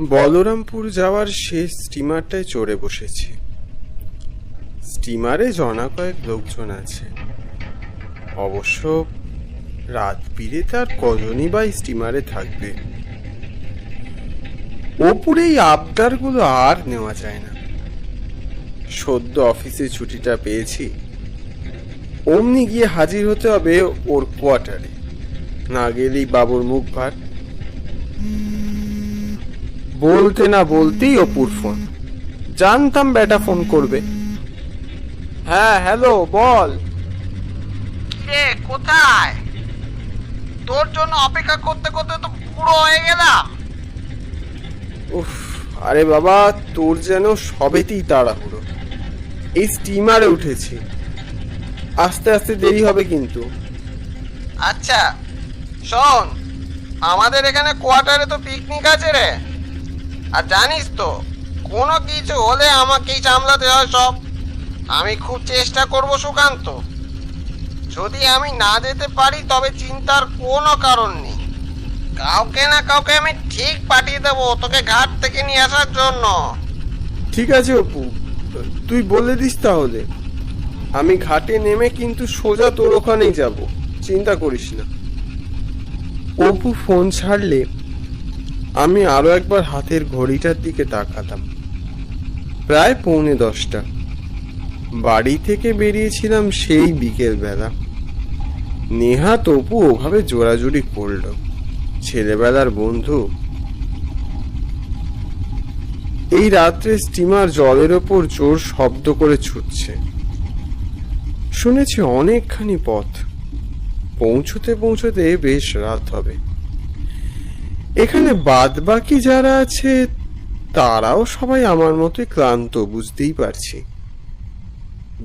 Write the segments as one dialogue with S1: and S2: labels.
S1: বলরামপুর যাওয়ার শেষ স্টিমারটায় চড়ে বসেছি। স্টিমারে জনা কয়েক লোকজন আছে। অবশ্য রাত বিরেতে আর কজনই বা স্টিমারে থাকবে। ওপরে এই আবদারগুলো আর নেওয়া যায় না। সদ্য অফিসে ছুটিটা পেয়েছি। অমনি গিয়ে হাজির হতে হবে ওর কোয়ার্টারে। না গেলেই বাবুর মুখ ভার। বলতে না বলতেই অপুর ফোন। জানতাম বেটা ফোন করবে। হ্যাঁ হ্যালো বল।
S2: রে কোথায়? তোর জন্য অপেক্ষা করতে করতে তো পুরো হয়ে গেলাম।
S1: উফ আরে বাবা তোর যেন সবেতেই তাড়াহুড়ো। এই স্টিমারে উঠেছি। আস্তে আস্তে দেরি হবে কিন্তু।
S2: আচ্ছা শোন আমাদের এখানে কোয়ার্টারে তো পিকনিক আছে রে। আর জানিস তো কোনো কিছু হলে আমাকেই সামলাতে হয় সব। আমি খুব চেষ্টা করব সুকান্ত। যদি আমি না যেতে পারি তবে চিন্তার কোনো কারণ নেই। কাউকে না কাউকে আমি ঠিক পাঠিয়ে দেবো তোকে ঘাট থেকে নিয়ে আসার জন্য।
S1: ঠিক আছে অপু তুই বলে দিস তাহলে। আমি ঘাটে নেমে কিন্তু সোজা তোর ওখানেই যাব চিন্তা করিস না। অপু ফোন ছাড়লে আমি আরও একবার হাতের ঘড়িটার দিকে তাকাতাম। প্রায় পৌনে দশটা। বাড়ি থেকে বেরিয়েছিলাম সেই বিকেল বেলা। নেহা তপু ওভাবে জোরাজুরি করল। ছেলেবেলার বন্ধু। এই রাত্রে স্টিমার জলের ওপর জোর শব্দ করে ছুটছে। শুনেছি অনেকখানি পথ। পৌঁছতে পৌঁছতে বেশ রাত হবে। এখানে বাদ বাকি যারা আছে, তারাও সবাই আমার মতোই ক্লান্ত, বুঝতেই পারছি।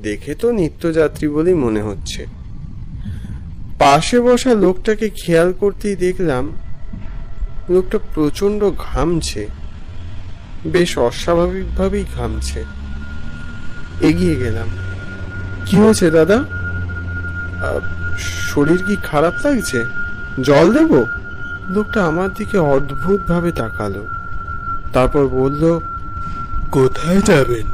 S1: দেখে তো নিত্যযাত্রী বলেই মনে হচ্ছে। পাশে বসা লোকটাকে খেয়াল করতেই দেখলাম, লোকটা প্রচণ্ড ঘামছে। বেশ অস্বাভাবিকভাবেই ঘামছে। এগিয়ে গেলাম। কি হয়েছে দাদা? শরীর কি খারাপ লাগছে? জল দেব? লোকটা আমার দিকে অদ্ভুতভাবে তাকালো। তারপর বলল
S3: কোথায় যাবেন?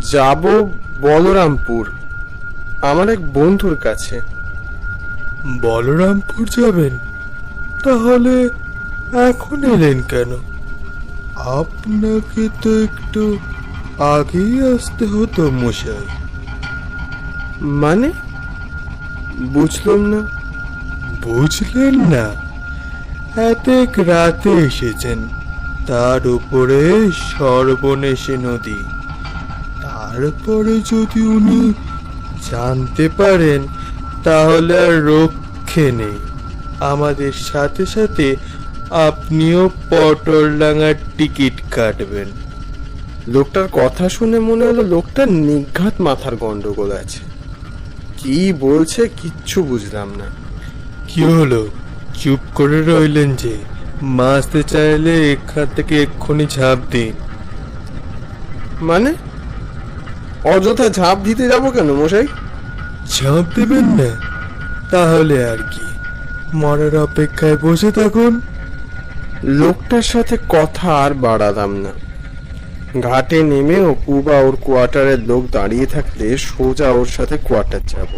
S1: যাব বলরামপুর আমার এক বন্ধুর কাছে।
S3: বলরামপুর যাবেন? তাহলে এখন এলেন কেন? আপনাকে তো একটু আগেই আসতে হতো মশাই।
S1: মানে? বুঝলাম না।
S3: বুঝলেন না? এতেক রাতে এসেছেন। তার উপরে সর্বনেশে নদী। তারপরে যদি উনি জানতে পারেন তাহলে আর রক্ষে নেই। আমাদের সাথে সাথে আপনিও পটলডাঙ্গার টিকিট কাটবেন।
S1: লোকটার কথা শুনে মনে হলো লোকটার নিঘাত মাথার গন্ডগোল আছে। কি বলছে কিচ্ছু বুঝলাম না।
S3: কি হলো? চুপ করে রইলেন যে মাসতে চাইলে এখান থেকে এক্ষুনি ঝাঁপ দিন।
S1: মানে? অযথা ঝাঁপ দিতে যাব কেন মশাই?
S3: ঝাঁপ দেবেন না তাহলে আর কি। মরার অপেক্ষায় বসে থাকুন।
S1: লোকটার সাথে কথা আর বাড়ালাম না। ঘাটে নেমে অপু বা ওর কোয়ার্টারের লোক দাঁড়িয়ে থাকলে সোজা ওর সাথে কোয়ার্টার যাব।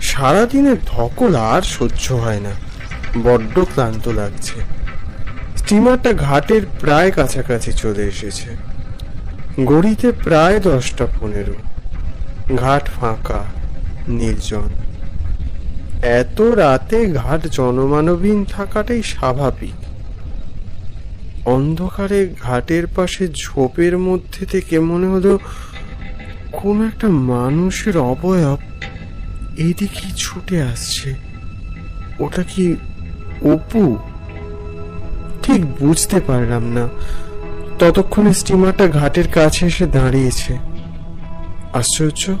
S1: সারাদিনের ধকল আর সহ্য হয় না। বড্ড ক্লান্ত লাগছে। স্টিমারটা ঘাটের প্রায় কাছাকাছি চলে এসেছে। গড়িতে প্রায় দশটা পনেরো। ঘাট ফাঁকা, নির্জন। এত রাতে ঘাট জনমানবহীন থাকাটাই স্বাভাবিক। অন্ধকারে ঘাটের পাশে ঝোপের মধ্যে থেকে মনে হলো কোন একটা মানুষের অবয়ব এইদিকেই ছুটে আসছে। ওটা কি অপু? ঠিক বুঝতে পারলাম না। ততক্ষণে স্টিমারটা ঘাটের কাছে এসে দাঁড়িয়েছে। আশ্চর্য?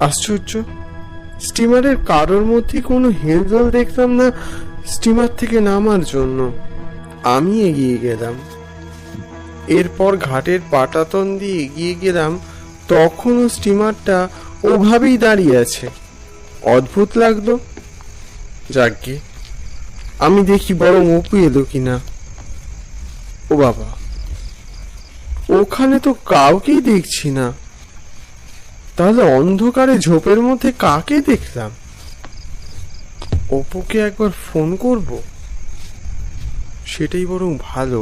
S1: আশ্চর্য? স্টিমারের কারোর মধ্যে কোনো হেলদোল দেখলাম না স্টিমার থেকে নামার জন্য। আমি এগিয়ে গেলাম। এরপর ঘাটের পাটাতন দিয়ে এগিয়ে গেলাম। তখনও স্টিমারটা ওভাবেই দাঁড়িয়ে আছে। অদ্ভুত লাগল। যাকগে আমি দেখি বরং অপু এলো কিনা। ও বাবা, ওখানে তো কাউকেই দেখছি না। তাহলে অন্ধকারে ঝোপের মধ্যে কাকে দেখলাম? অপুকে একবার ফোন করব? সেটাই বরং ভালো।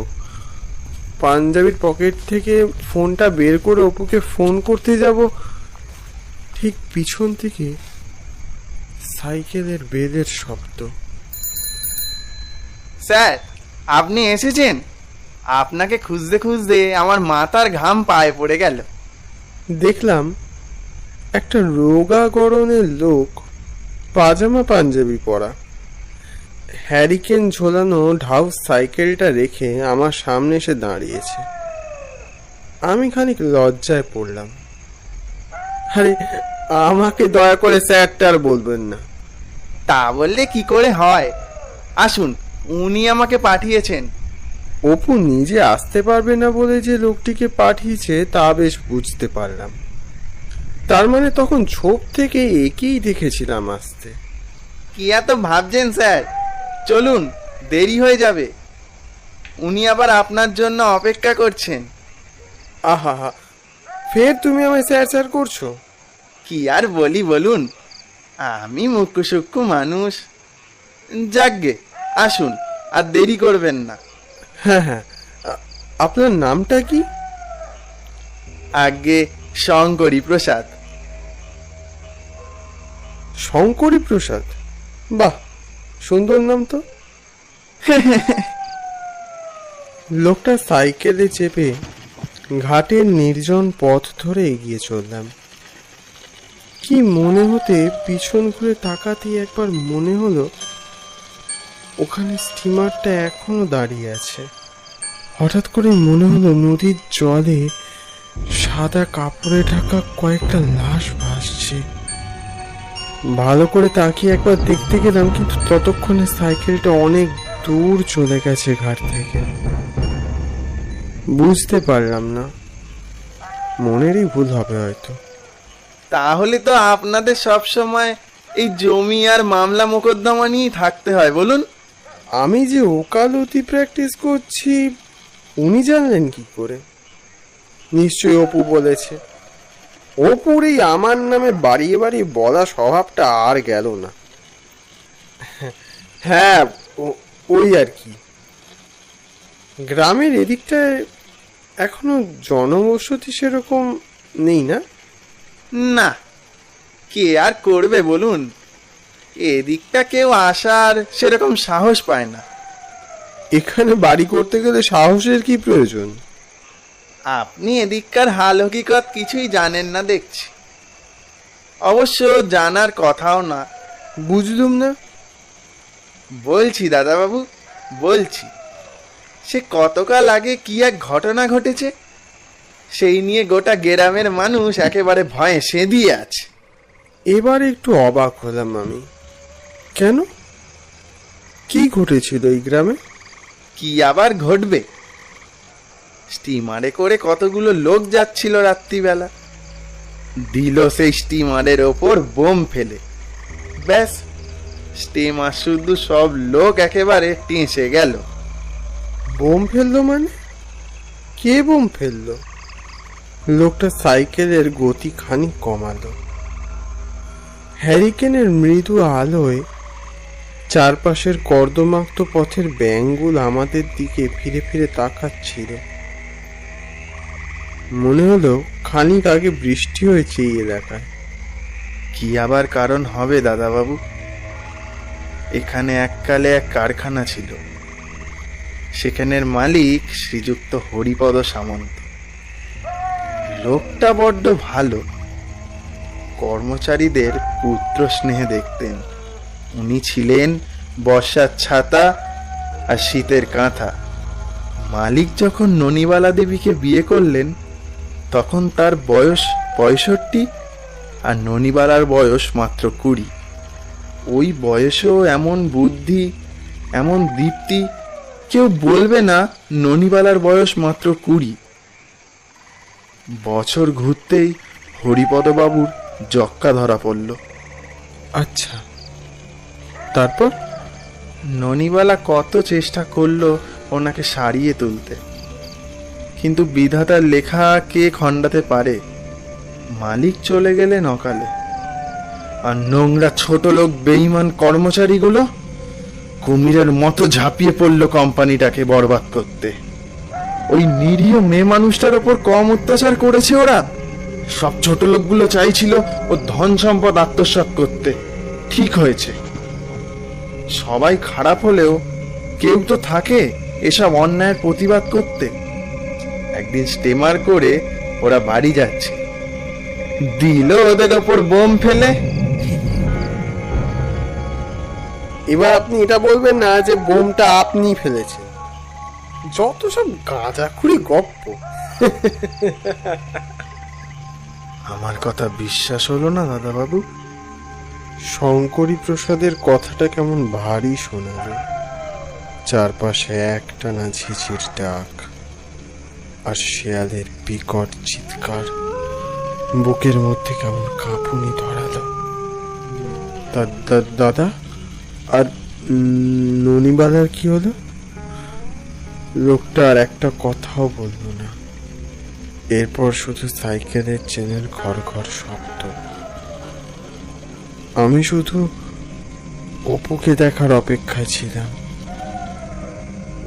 S1: পাঞ্জাবির পকেট থেকে ফোনটা বের করে অপুকে ফোন করতে যাব। ঠিক পিছন থেকে সাইকেলের বেলের শব্দ।
S4: স্যার আপনি এসেছেন। আপনাকে খুঁজতে খুঁজতে আমার মাথার ঘাম পায়ে পড়ে গেল।
S1: দেখলাম একটা রোগা গরনের লোক পাজামা পাঞ্জাবি পরা। হ্যারিকেন ঝোলানো ঢাউস সাইকেলটা রেখে আমার সামনে এসে দাঁড়িয়েছে। আমি খানিক লজ্জায় পড়লাম। আরে আমাকে দয়া করে স্যারটা আর বলবেন না।
S4: তা বললে কি করে হয়? আসুন উনি আমাকে পাঠিয়েছেন।
S1: অপু নিজে আসতে পারবে না বলে যে লোকটিকে পাঠিয়েছে তা বেশ বুঝতে পারলাম। তার মানে তখন ছোপ থেকে একেই দেখেছিলাম আসতে।
S4: কি এত ভাবছেন স্যার? চলুন দেরি হয়ে যাবে। উনি আবার আপনার জন্য অপেক্ষা করছেন।
S1: আহা হা ফের তুমি আমায় স্যার স্যার করছ?
S4: কি আর বলি বলুন আমি মুক্কু সুক্কু মানুষ যাকগে আসুন আর দেরি করবেন না।
S1: হ্যাঁ হ্যাঁ। আপনার নামটা কি?
S4: আগে শঙ্করী প্রসাদ
S1: শঙ্করী প্রসাদ বাহ সুন্দর নাম তো। লোকটা সাইকেলে চেপে ঘাটের নির্জন পথ ধরে এগিয়ে চললাম। কি মনে হতে পিছন ঘুরে তাকাতেই একবার মনে হলো ওখানে স্টিমারটা এখনও দাঁড়িয়ে আছে। হঠাৎ করে মনে হলো নদীর জলে সাদা কাপড়ে ঢাকা কয়েকটা লাশ ভাসছে। ভালো করে তাকিয়ে একবার দেখতে গেলাম, কিন্তু ততক্ষণে সাইকেলটা অনেক দূর চলে গেছে ঘাট থেকে। বুঝতে পারলাম না। মনেরই ভুল হবে হয়তো।
S4: তাহলে তো আপনাদের সব সময় এই জমি আর মামলা মোকদ্দমা নিয়েই থাকতে হয়, বলুন।
S1: আমি যে ওকালতি প্র্যাকটিস করছি, উনি জানলেন কি করে? নিশ্চয়ই অপু বলেছে। অপুর এই আমার নামে বাড়িয়ে বাড়িয়ে বলা স্বভাবটা আর গেল না। হ্যাঁ ওই আর কি। গ্রামের এদিকটায় এখনও জনবসতি সেরকম নেই না?
S4: না, কে আর করবে বলুন? এদিকটা কেউ আসার সেরকম সাহস পায় না।
S1: এখানে বাড়ি করতে গেলে সাহসের কি প্রয়োজন?
S4: আপনি এদিককার হাল হকিকত কিছুই জানেন না দেখছি। অবশ্য জানার কথাও না।
S1: বুঝলুম না।
S4: বলছি দাদাবাবু বলছি। সে কতকাল আগে কি এক ঘটনা ঘটেছে? সেই নিয়ে গোটা গ্রামের মানুষ একেবারে ভয়ে সেদিয়ে আছে।
S1: এবার একটু অবাক হলাম আমি। কেন? কি ঘটেছিল এই গ্রামে?
S4: কি আবার ঘটবে? স্টিমারে করে কতগুলো লোক যাচ্ছিল রাত্রিবেলা। দিল সেই স্টিমারের ওপর বোম ফেলে। ব্যাস স্টিমার শুধু সব লোক একেবারে টেঁসে গেল।
S1: বোম ফেলল মানে? কে বোম ফেলল? লোকটা সাইকেলের গতি খানিক কমালো। হ্যারিকেনের মৃদু আলোয় চারপাশের কর্দমাক্ত পথের ব্যাঙগুলো আমাদের দিকে ফিরে ফিরে তাকাচ্ছিল। মনে হলো খানিক আগে বৃষ্টি হয়েছে এই এলাকায়।
S4: কি আবার কারণ হবে, দাদাবাবু? এখানে এককালে এক কারখানা ছিল। সেখানের মালিক শ্রীযুক্ত হরিপদ সামন্ত। লোকটা বড্ড ভালো। কর্মচারীদের পুত্র স্নেহে দেখতেন। উনি ছিলেন বর্ষার ছাতা আর শীতের কাঁথা। মালিক যখন ননিবালা দেবীকে বিয়ে করলেন, তখন তার বয়স পঁয়ষট্টি আর ননিবালার বয়স মাত্র কুড়ি। ওই বয়সেও এমন বুদ্ধি, এমন দীপ্তি, কেউ বলবে না ননিবালার বয়স মাত্র কুড়ি। বছর ঘুরতেই হরিপদবাবুর জক্কা ধরা পড়ল।
S1: আচ্ছা। তারপর?
S4: ননিবালা কত চেষ্টা করল ওনাকে সারিয়ে তুলতে। কিন্তু বিধাতার লেখা কে খণ্ডাতে পারে? মালিক চলে গেলেন অকালে আর নোংরা ছোট লোক বেইমান কর্মচারীগুলো? কুমিরের মতো ঝাঁপিয়ে পড়ল কোম্পানিটাকে বরবাদ করতে। ওই নিরীহ মেয়ে মানুষটার ওপর কম অত্যাচার করেছে ওরা। সব ছোট লোকগুলো চাইছিল ও ধন সম্পদ আত্মসাৎ করতে। ঠিক হয়েছে। সবাই খারাপ হলেও কেউ তো থাকে এসব অন্যায়ের প্রতিবাদ করতে। একদিন স্টেমার করে ওরা বাড়ি যাচ্ছে। দিল ওদের ওপর বোম ফেলে।
S1: এবার আপনি এটা বলবেন না যে বোমটা আপনি ফেলেছেন। যত সব গাঁজা গাঁজাখুরি গপ্প।
S4: আমার কথা বিশ্বাস হলো না দাদাবাবু?
S1: শঙ্করী প্রসাদের কথাটা কেমন ভারী শোনালো চারপাশে একটানা ঝিঝির ডাক আর শেয়ালের বিকট চিৎকার। বুকের মধ্যে কেমন কাঁপুনি ধরালো। দাদা, আর ননিবালার কি হলো? লোকটা আর একটা কথাও বলল না। এরপর শুধু সাইকেলের চেনের ঘর ঘর শব্দ। আমি শুধু অপুকে দেখার অপেক্ষায় ছিলাম।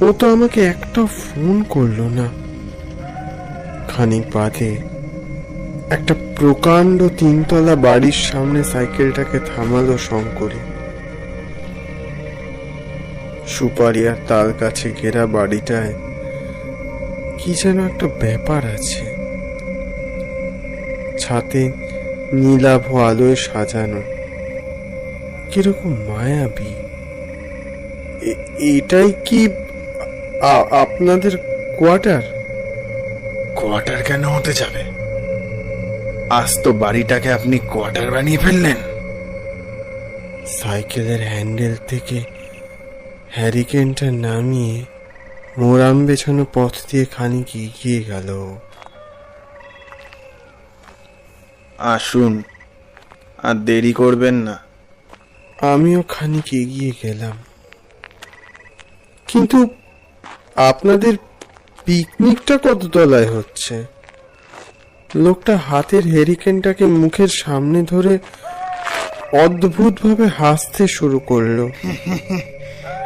S1: ও তো আমাকে একটা ফোন করল না। খানিক বাদে একটা প্রকাণ্ড তিনতলা বাড়ির সামনে সাইকেলটাকে থামালো শঙ্করী। সুপারি আর তাল কাছে ঘেরা বাড়িটায় কি যেন একটা ব্যাপার আছে। ছাতে নীলাভ আলোয় সাজানো। কীরকম মায়াবী? এটাই কি আপনাদের কোয়ার্টার?
S4: কোয়ার্টার কেন হতে যাবে? আজ তো বাড়িটাকে আপনি কোয়ার্টার বানিয়ে ফেললেন।
S1: সাইকেলের হ্যান্ডেল থেকে হ্যারিকেনটা নামিয়ে মোরাম বেছানো পথ দিয়ে খানিক এগিয়ে গেল।
S4: আসুন আর দেরি করবেন না।
S1: আমিও খানিক এগিয়ে গেলাম। কিন্তু আপনাদের পিকনিকটা কত তলায় হচ্ছে? লোকটা হাতের হেরিকেনটাকে মুখের সামনে ধরে অদ্ভুতভাবে হাসতে শুরু করল।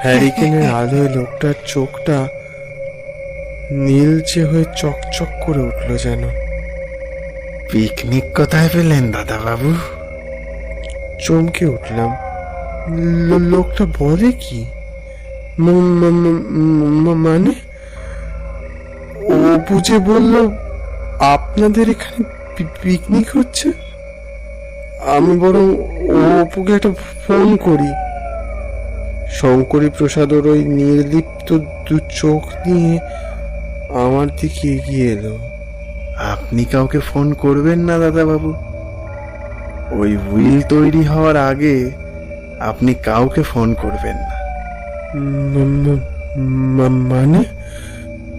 S1: হ্যারিকেনের আলোয় লোকটার চোখটা নীলচে হয়ে চকচক করে উঠল যেন।
S4: পিকনিক কোথায় পেলেন দাদাবাবু?
S1: চমকে উঠলাম। লোকটা বলে কি? মানে ও বুঝে বলল, আপনাদের এখানে পিকনিক হচ্ছে? আমি বরং অপুকে একটা ফোন করি। শঙ্করী প্রসাদ ওর ওই নির্লিপ্ত দু চোখ নিয়ে আমার দিকে এগিয়ে এলো।
S4: আপনি কাউকে ফোন করবেন না, দাদাবাবু। ওই হুইল তৈরি হওয়ার আগে আপনি কাউকে ফোন করবেন না।
S1: মানে?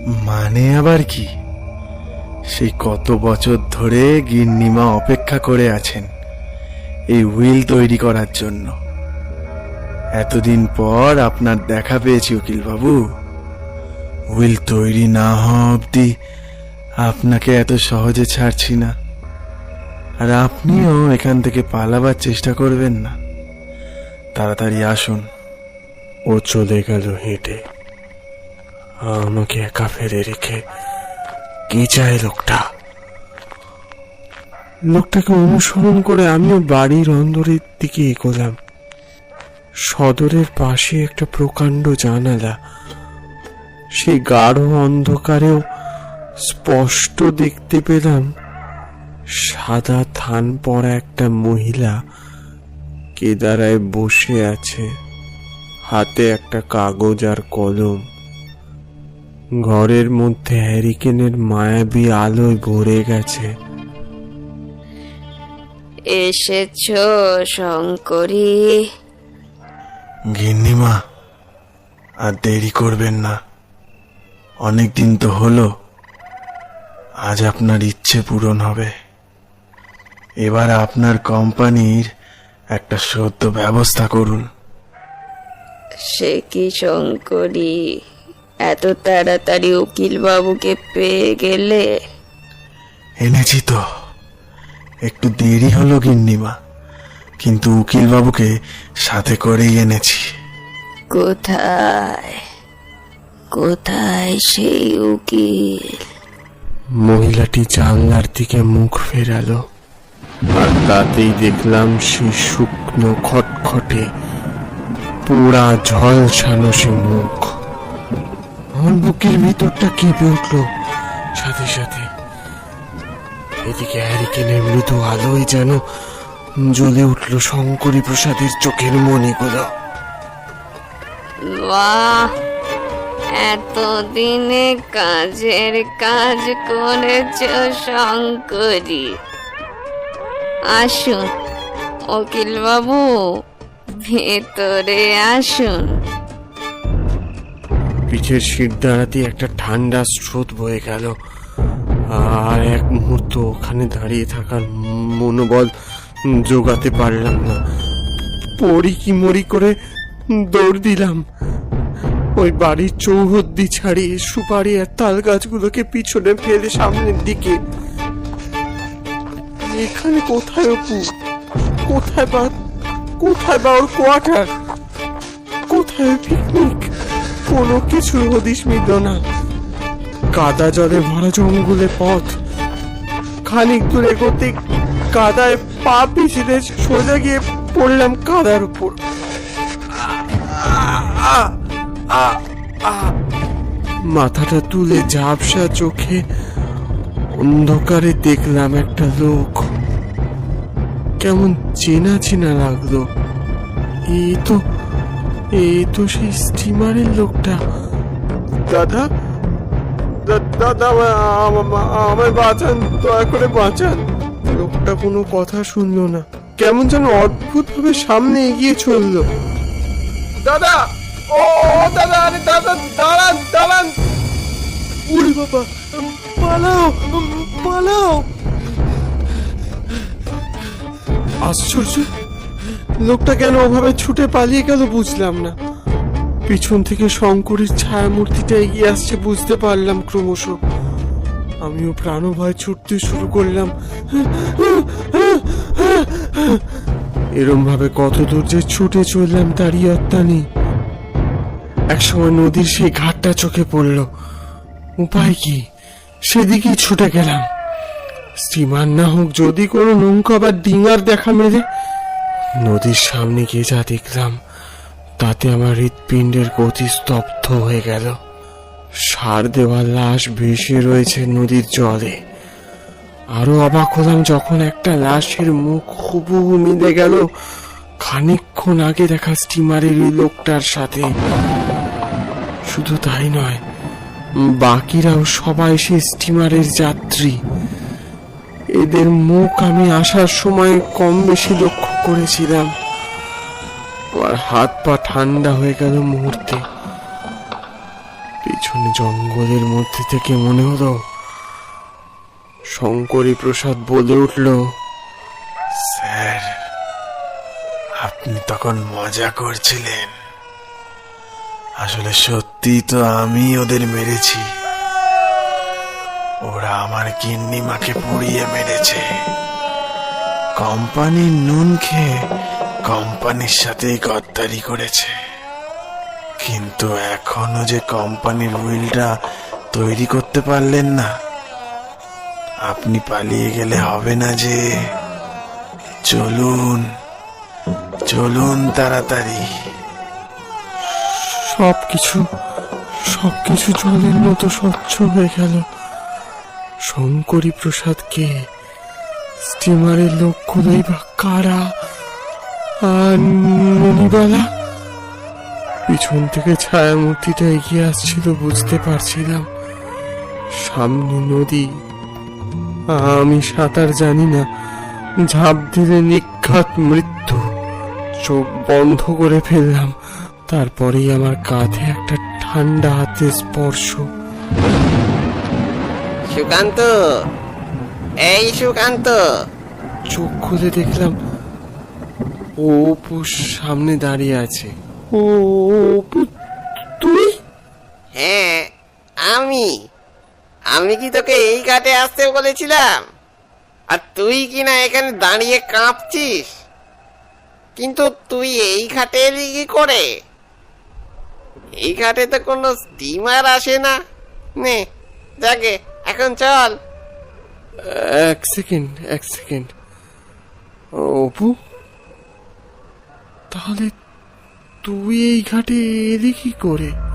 S4: মানে আবার কি? সেই কত বছর ধরে গিন্নিমা অপেক্ষা করে আছেন এই হুইল তৈরি করার জন্য। এতদিন পর আপনার দেখা পেয়েছি উকিল বাবু হুইল তৈরি না হওয়া অবধি আপনাকে এত সহজে ছাড়ছি না। আর আপনিও এখান থেকে পালাবার চেষ্টা করবেন না। তাড়াতাড়ি আসুন।
S1: ও চলে গেল হেঁটে। আমাকে একা ফেলে রেখে কি চায় লোকটা? লোকটাকে অনুসরণ করে আমিও বাড়ির অন্দরের দিকে এগোলাম। সদরের পাশে একটা প্রকাণ্ড জানালা। সেই গাঢ় অন্ধকারেও স্পষ্ট দেখতে পেলাম সাদা থান পরা একটা মহিলা কেদারায় বসে আছে। হাতে একটা কাগজ আর কলম। ঘরের মধ্যে হ্যারিকেনের মায়াবী আলোয় ভরে গেছে।
S5: এসেছ শঙ্করী।
S4: গিন্নিমা আর দেরি করবেন না। অনেক দিন তো হলো। আজ আপনার ইচ্ছে পূরণ হবে। এবার আপনার কোম্পানির একটা সদ্য ব্যবস্থা করুন।
S5: সে কি শঙ্করী? এত তাড়াতাড়ি উকিল বাবুকে পেয়ে গেলে?
S4: এনেছি তো। একটু দেরি হলো গিন্নিমা কিন্তু উকিল বাবুকে সাথে করেই এনেছি।
S5: কোথায়? কোথায় সেই উকিল?
S1: মহিলাটি জানলার দিকে মুখ ফেরালো। আর তাতেই দেখলাম সে শুকনো খটখটে পোড়া ঝলসানো সে মুখ। আমার বুকের ভিতরটা কেঁপে উঠল। সাথে সাথে এদিকে হ্যারিকেনের মৃদু আলোয় যেন জ্বলে উঠল শঙ্করী প্রসাদের চোখের মণিগুলো।
S5: বাহ! এতদিনে কাজের কাজ করেছ শঙ্করী। আসুন। বাবু ভেতরে আসুন।
S1: পিঠের শির দাঁড়াতে একটা ঠান্ডা স্রোত বয়ে গেল। আর এক মুহূর্ত ওখানে দাঁড়িয়ে থাকার মনোবল জোগাতে পারলাম না। পড়ি কি মরি করে দৌড় দিলাম। ওই বাড়ির চৌহদ্দি ছাড়িয়ে সুপারি আর তাল গাছগুলোকে পিছনে ফেলে সামনের দিকে এখানে কোথায় অপু? কোথায় বা কোথায় বা ওর কোয়ার্টার? কোথায় পিকনিক কোনো কিছু হদিস মিলল না কাদা জলে ভরা জঙ্গলে পথ। খানিক দূর এগোতে কাদায় পা পিছলে সোজা গিয়ে পড়লাম কাদার উপর। মাথাটা তুলে ঝাপসা চোখে অন্ধকারে দেখলাম একটা লোক। কেমন চেনা চেনা লাগল। এই তো এই তো সেই স্টিমারের লোকটা। দাদা দাদা আমা- আমা- আমায় বাঁচান দয়া করে বাঁচান। লোকটা কোনো কথা শুনলো না। কেমন যেন অদ্ভুত ভাবে সামনে এগিয়ে চলল। দাদা ও, দাদা আরে দাদা দাঁড়ান দাঁড়ান। উড়ি বাবা পালাও পালাও। আশ্চর্য লোকটা কেন ওভাবে ছুটে পালিয়ে গেল বুঝলাম না। পিছন থেকে শঙ্করের ছায়া মূর্তিটা এগিয়ে আসছে বুঝতে পারলাম ক্রমশ। আমিও প্রাণভয় ছুটতে শুরু করলাম। এরম ভাবে কত দূর যে ছুটে চললাম তারই অত্তা নেই। একসময় নদীর সেই ঘাটটা চোখে পড়ল। উপায় কি? সেদিকেই ছুটে গেলাম। স্টিমার না হোক, যদি কোনো নৌকা বা ডিঙার দেখা মেলে, নদীর সামনে গিয়ে যা দেখলাম, তাতে আমার হৃৎপিণ্ডের গতি স্তব্ধ হয়ে গেল। সার দেওয়া লাশ ভেসে রয়েছে নদীর জলে। আরও অবাক হলাম যখন একটা লাশের মুখ হুবহু মিলে গেল। খানিকক্ষণ আগে দেখা স্টিমারের লোকটার সাথে। শুধু তাই নয়, বাকিরাও সবাই সে স্টিমারের যাত্রী। এদের মুখ আমি আসার সময় কম বেশি লক্ষ্য করেছিলাম। আর হাত পা ঠান্ডা হয়ে গেল মুহূর্তে। পিছনে জঙ্গলের মধ্যে থেকে মনে হলো শঙ্করী প্রসাদ বলে উঠল,
S4: স্যার, আপনি তখন মজা করছিলেন। আসলে সত্যি তো আমি ওদের মেরেছি। ওরা আমার গিন্নিমাকে পুড়িয়ে মেরেছে। কোম্পানির নুন খেয়ে কোম্পানির সাথে গদ্দারি করেছে। কিন্তু এখনও যে কোম্পানির হুইলটা তৈরি করতে পারলেন না, আপনি পালিয়ে গেলে হবে না যে। চলুন চলুন তাড়াতাড়ি।
S1: সবকিছু সবকিছু জলের মতো স্বচ্ছ হয়ে গেল। শঙ্করী প্রসাদকে স্টিমারের লোকগুলোই বা কারা? আর ননিবালা পিছন থেকে ছায়ামূর্তিটা এগিয়ে আসছিল, বুঝতে পারছিলাম। সামনে নদী। আমি সাঁতার জানি না। ঝাঁপ দিলে নিঘাত মৃত্যু। চোখ বন্ধ করে ফেললাম। তারপরেই আমার কাঁধে একটা ঠান্ডা হাতে স্পর্শ।
S2: সুকান্ত। এই সুকান্ত।
S1: চোখ খুলে দেখলাম ও অপু সামনে দাঁড়িয়ে আছে। ও অপু তুই
S2: হ্যাঁ আমি। আমি কি তোকে এই ঘাটে আসতে বলেছিলাম? আর তুই কি না এখানে দাঁড়িয়ে কাঁপছিস? কিন্তু তুই এই ঘাটে এলি কি করে? এই ঘাটে তো কোনো স্টিমার আসে না। নে যাকে এখন চল।
S1: এক সেকেন্ড এক সেকেন্ড। অপু? তাহলে তুই এই ঘাটে এলি কি করে?